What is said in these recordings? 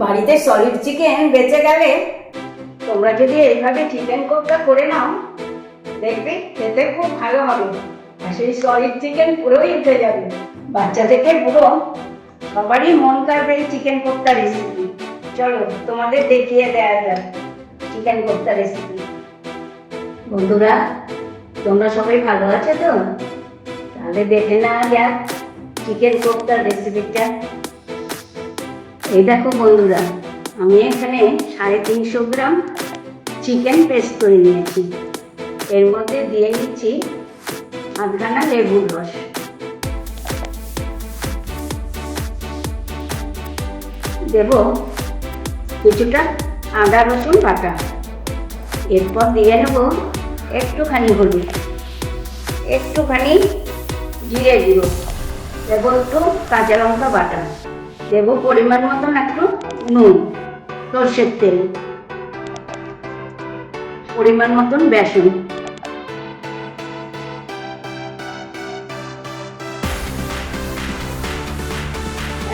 বাড়িতে solid chicken বেঁচে গেলে তোমরা যদি এইভাবে চিকেন কোপটা করে নাও, দেখবে খেতে খুব ভালো হবে। আর সেই সলিড চিকেন পুরোই উঠে যাবে। বাচ্চা থেকে পুরো সবারই মন কাড়বে এই চিকেন কোপ্তা রেসিপি চলো, তোমাদের দেখিয়ে দেওয়া যাক চিকেন কোপ্তা রেসিপি বন্ধুরা, তোমরা সবাই ভালো আছো তো? তাহলে দেখে নেওয়া যাক চিকেন কোপ্তার রেসিপিটা এই দেখো বন্ধুরা, আমি এখানে সাড়ে তিনশো গ্রাম চিকেন পেস্ট করে নিয়েছি। এর মধ্যে দিয়ে নিচ্ছি আধখানা লেবুর রস। দেব কিছুটা আদা, রসুন বাটা। এরপর দিয়ে নেব একটুখানি হলুদ। একটুখানি জিরে গুঁড়ো। দেবো একটু কাঁচা লঙ্কা বাটা। দেবো পরিমাণ মতন একটু নুন, সর্ষের তেল, পরিমাণ মতন বেসন।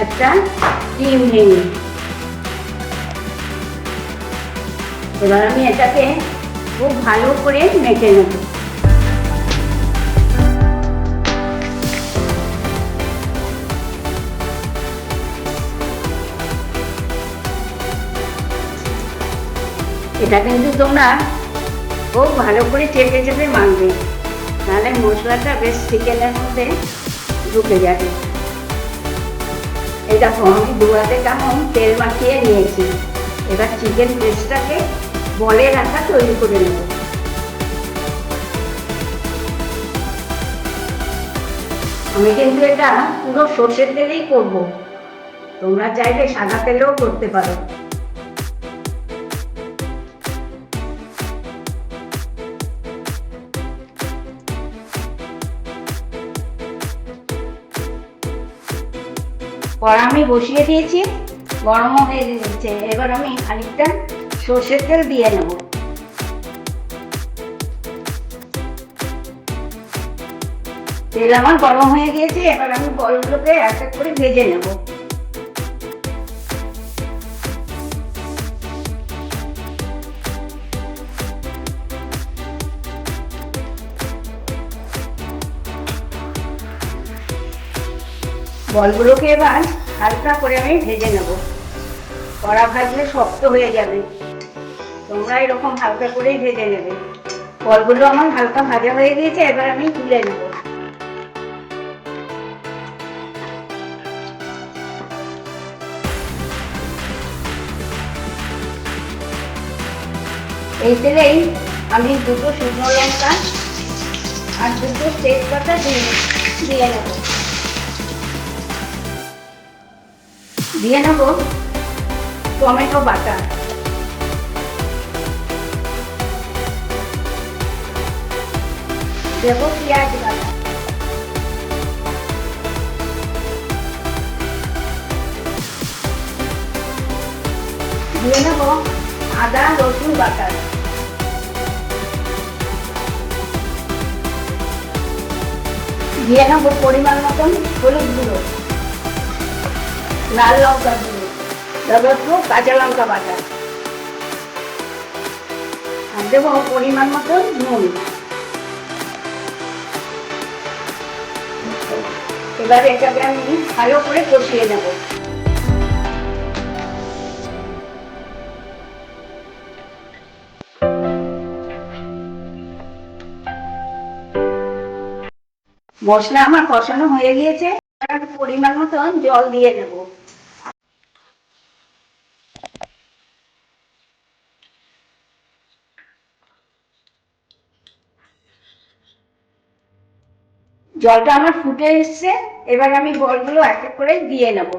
একটা ডিম ভেঙে এবার আমি এটাকে খুব ভালো করে মেখে নেব। এটা কিন্তু তোমরা খুব ভালো করে চেপে চেপে মাখবে। তাহলে মশলাটা বেশ চিকেনের মধ্যে ঢুকে যাবে। এই দেখো, আমি দু হাতে কেমন তেল মাখিয়ে নিয়েছি। এবার চিকেন পেস্টটাকে বলে রাখা তৈরি করে নেব। আমি কিন্তু এটা পুরো সর্ষের তেলেই করব। তোমরা চাইলে সাদা তেলেও করতে পারো। কড়া আমি বসিয়ে দিয়েছি গরমও হয়ে দিচ্ছে এবার আমি খানিকটা সর্ষের তেল দিয়ে নেব। তেল আমার গরম হয়ে গিয়েছে, এবার আমি বলগুলোকে এক এক করে ভেজে নেব। বলগুলোকে এবার হালকা করে আমি ভেজে নেব। কড়া ভাজলে শক্ত হয়ে যাবে। তোমরা এরকম হালকা করেই ভেজে নেবে। বলগুলো আমার হালকা ভাজা হয়ে গিয়েছে, এবার আমি তুলে নেব। এই তেলেই আমি দুটো শুকনো লঙ্কা আর দুটো তেজপাতা দিয়ে দিয়ে নেব। দিয়ে নেব টমেটো বাটা। দেবো পেঁয়াজ বাটা। দিয়ে নেব আদা, রসুন বাটা। দিয়ে নেব পরিমাণ মতন হলুদ গুঁড়ো। লাল লঙ্কা গুঁড়ো দেবো একটু কাঁচা লঙ্কা বাটা। আর দেবো পরিমাণ মতো নুন। এবার এটাকে আমি ভালো করে কষিয়ে নেব। মশলা আমার কষানো হয়ে গিয়েছে পরিমাণ মতন জল দিয়ে দেবো। জলটা আমার ফুটে এসছে, এবার আমি বলগুলো এক এক করে দিয়ে নেব।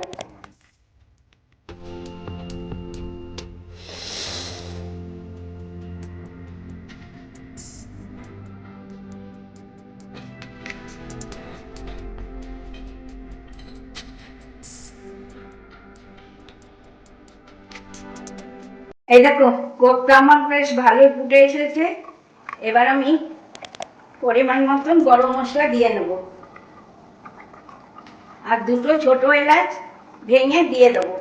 এই দেখো কোপটা আমার বেশ ভালোই ফুটে এসেছে। এবার আমি পরিমাণ মতন গরম মশলা দিয়ে নেব। আর দুটো ছোট এলাচ ভেঙে দিয়ে দেবো।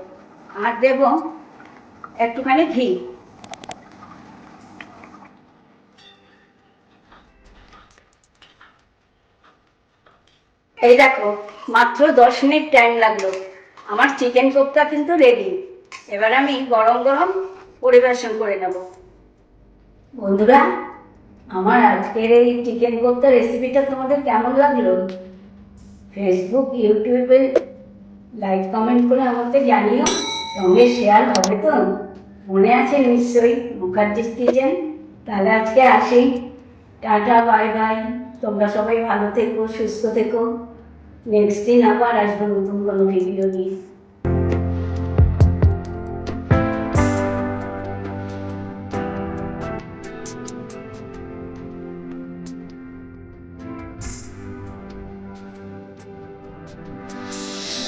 আর দেব একটুখানি ঘি। এই দেখো, মাত্র দশ মিনিট টাইম লাগল। আমার চিকেন কোপ্তা কিন্তু রেডি এবার আমি গরম গরম পরিবেশন করে নেব। বন্ধুরা আমার আজকের এই চিকেন কোপ্তা রেসিপিটা তোমাদের কেমন লাগল? ফেসবুক ইউটিউবে লাইক কমেন্ট করে আমাকে জানিও। সঙ্গে শেয়ার হবে তো? মনে আছে নিশ্চয়ই মুখার্জি কিচেন তাহলে আজকে আসি। টাটা বাই বাই তোমরা সবাই ভালো থেকো, সুস্থ থেকো। নেক্সট দিন আবার আসব নতুন কোনো ভিডিও নিয়ে।